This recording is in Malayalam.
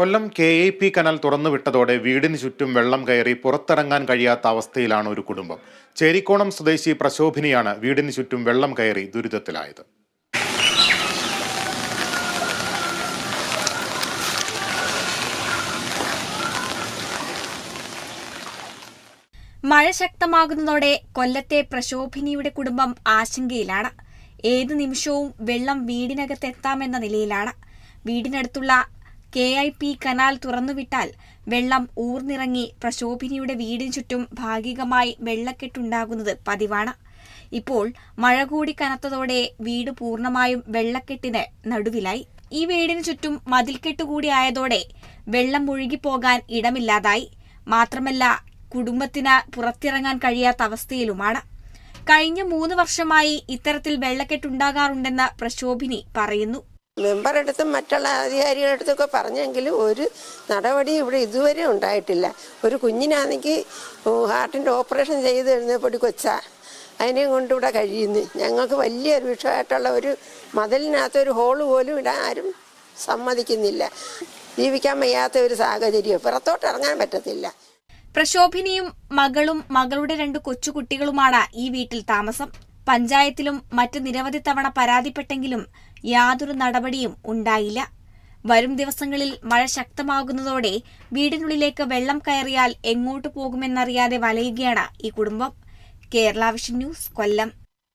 Kollam K A P canal തുറന്നുവിട്ടതോടെ വീടിന് ചുറ്റും വെള്ളം കയറി പുറത്തിറങ്ങാൻ കഴിയാത്ത അവസ്ഥയിലാണ് ഒരു കുടുംബം. ചേരിക്കോണം സ്വദേശി പ്രശോഭിനിയാണ് വീടിന് ചുറ്റും വെള്ളം കയറി ദുരിതത്തിലായത്. മഴ ശക്തമാകുന്നതോടെ കൊല്ലത്തെ പ്രശോഭിനിയുടെ കുടുംബം ആശങ്കയിലാണ്. ഏതു നിമിഷവും വെള്ളം വീടിനകത്തെത്താമെന്ന നിലയിലാണ്. വീടിനടുത്തുള്ള കെ ഐ പി കനാൽ തുറന്നുവിട്ടാൽ വെള്ളം ഊർന്നിറങ്ങി പ്രശോഭിനിയുടെ വീടിന് ചുറ്റും ഭാഗികമായി വെള്ളക്കെട്ടുണ്ടാകുന്നത് പതിവാണ്. ഇപ്പോൾ മഴ കൂടി കനത്തതോടെ വീട് പൂർണമായും വെള്ളക്കെട്ടിന് നടുവിലായി. ഈ വീടിന് ചുറ്റും മതിൽക്കെട്ട് കൂടിയായതോടെ വെള്ളം ഒഴുകിപ്പോകാൻ ഇടമില്ലാതായി. മാത്രമല്ല കുടുംബത്തിന് പുറത്തിറങ്ങാൻ കഴിയാത്ത അവസ്ഥയിലുമാണ്. കഴിഞ്ഞ മൂന്ന് വർഷമായി ഇത്തരത്തിൽ വെള്ളക്കെട്ടുണ്ടാകാറുണ്ടെന്ന് പ്രശോഭിനി പറയുന്നു. മെമ്പറടുത്തും മറ്റുള്ള അധികാരികളടുത്തൊക്കെ പറഞ്ഞെങ്കിലും ഒരു നടപടി ഇവിടെ ഇതുവരെ ഉണ്ടായിട്ടില്ല. ഒരു കുഞ്ഞിനാണെങ്കിൽ ഹാർട്ടിന്റെ ഓപ്പറേഷൻ ചെയ്ത് കഴിഞ്ഞപ്പോൾ കൊച്ചാ. അതിനെയും കൊണ്ട് ഇവിടെ കഴിയുന്നു. ഞങ്ങൾക്ക് വലിയൊരു വിഷയമായിട്ടുള്ള ഒരു മതിലിനകത്ത് ഒരു ഹോൾ പോലും ഇടാൻ ആരും സമ്മതിക്കുന്നില്ല. ജീവിക്കാൻ വയ്യാത്ത ഒരു സാഹചര്യം പുറത്തോട്ട് ഇറങ്ങാൻ പറ്റത്തില്ല. പ്രശോഭിനിയും മകളും മകളുടെ രണ്ട് കൊച്ചുകുട്ടികളുമാണ് ഈ വീട്ടിൽ താമസം. പഞ്ചായത്തിലും മറ്റ് നിരവധി തവണ പരാതിപ്പെട്ടെങ്കിലും യാതൊരു നടപടിയും ഉണ്ടായില്ല. വരും ദിവസങ്ങളിൽ മഴ ശക്തമാകുന്നതോടെ വീടിനുള്ളിലേക്ക് വെള്ളം കയറിയാൽ എങ്ങോട്ട് പോകുമെന്നറിയാതെ വലയുകയാണ് ഈ കുടുംബം. Kerala vision news Kollam.